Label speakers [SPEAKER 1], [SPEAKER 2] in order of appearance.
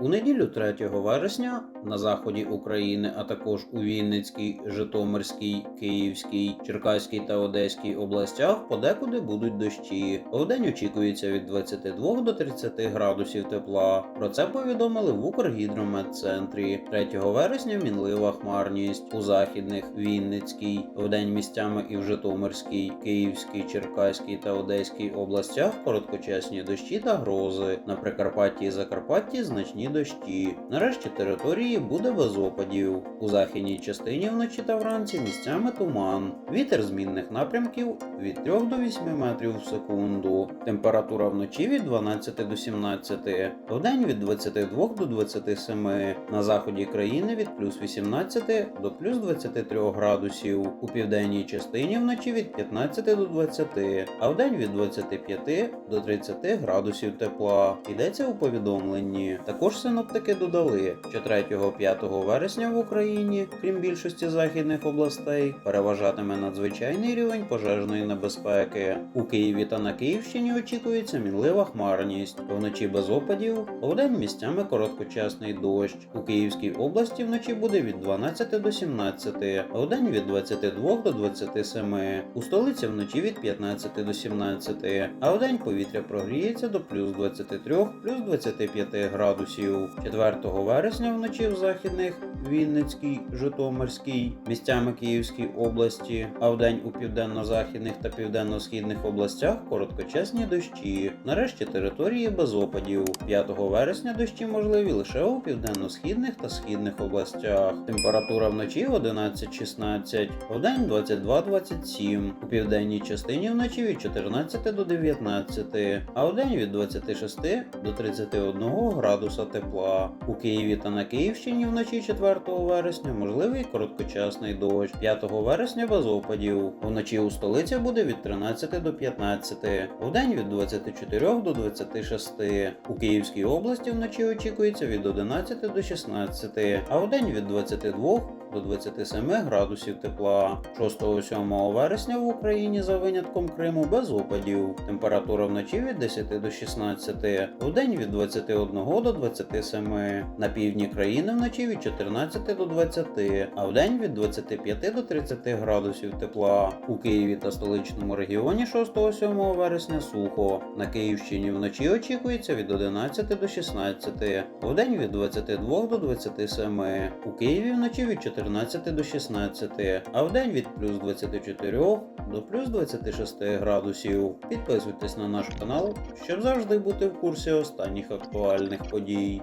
[SPEAKER 1] У неділю 3 вересня на заході України, а також у Вінницькій, Житомирській, Київській, Черкаській та Одеській областях подекуди будуть дощі. Вдень очікується від 22 до 30 градусів тепла. Про це повідомили в Укргідрометцентрі. 3 вересня мінлива хмарність у західних Вінницькій, вдень місцями і в Житомирській, Київській, Черкаській та Одеській областях короткочасні дощі та грози. На Прикарпатті і Закарпатті значні дощі. Нарешті території буде без опадів. У західній частині вночі та вранці місцями туман. Вітер змінних напрямків від 3 до 8 метрів в секунду. Температура вночі від 12 до 17, вдень від 22 до 27. На заході країни від плюс 18 до плюс 23 градусів. У південній частині вночі від 15 до 20, а вдень від 25 до 30 градусів тепла. Йдеться у повідомленні. Також синоптики додали, що 3-5 вересня в Україні, крім більшості західних областей, переважатиме надзвичайний рівень пожежної небезпеки. У Києві та на Київщині очікується мінлива хмарність, вночі без опадів, вдень місцями короткочасний дощ. У Київській області вночі буде від 12 до 17, а вдень від 22 до 27. У столиці вночі від 15 до 17, а вдень повітря прогріється до плюс 23, плюс 25 градусів. 4 вересня вночі в західних Вінницькій, Житомирській, місцями Київській області, а вдень у південно-західних та південно-східних областях короткочасні дощі. Нарешті території без опадів. 5 вересня дощі можливі лише у південно-східних та східних областях. Температура вночі 11-16, вдень 22-27, у південній частині вночі від 14 до 19, а вдень від 26 до 31 градуса тепла. У Києві та на Київщині вночі 4 вересня можливий короткочасний дощ. 5 вересня без опадів. Вночі у столиці буде від 13 до 15, вдень від 24 до 26. У Київській області вночі очікується від 11 до 16, а вдень від 22 до 27 градусів тепла. 6-7 вересня в Україні за винятком Криму без опадів. Температура вночі від 10 до 16, вдень від 21 до 27. На півдні країни вночі від 14 до 20, а вдень від 25 до 30 градусів тепла. У Києві та столичному регіоні 6-7 вересня сухо. На Київщині вночі очікується від 11 до 16, вдень від 22 до 27. У Києві вночі від 14 до 16, а вдень від плюс 24 до плюс 26 градусів. Підписуйтесь на наш канал, щоб завжди бути в курсі останніх актуальних подій.